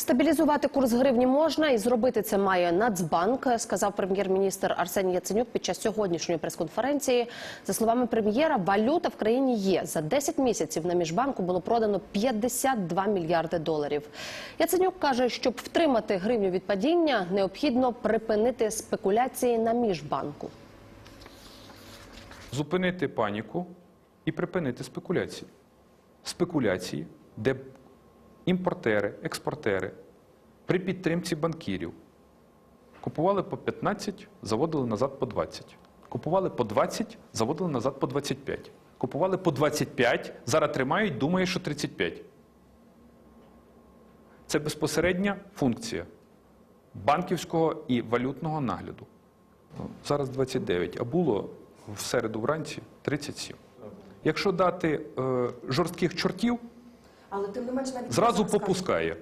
Стабілізувати курс гривні можна і зробити це має Нацбанк, сказав прем'єр-міністр Арсеній Яценюк під час сьогоднішньої прес-конференції. За словами прем'єра, валюта в країні є. За 10 місяців на міжбанку було продано 52 мільярди доларів. Яценюк каже, щоб втримати гривню від падіння, необхідно припинити спекуляції на міжбанку. зупинити паніку і припинити спекуляції. Спекуляції, де імпортери, експортери при підтримці банкірів купували по 15, заводили назад по 20. Купували по 20, заводили назад по 25. Купували по 25, зараз тримають, думає, що 35. Це безпосередня функція банківського і валютного нагляду. Зараз 29, а було в середу вранці 37. Якщо дати е, жорстких чортів, Але тим не менш навіть зразу попускає.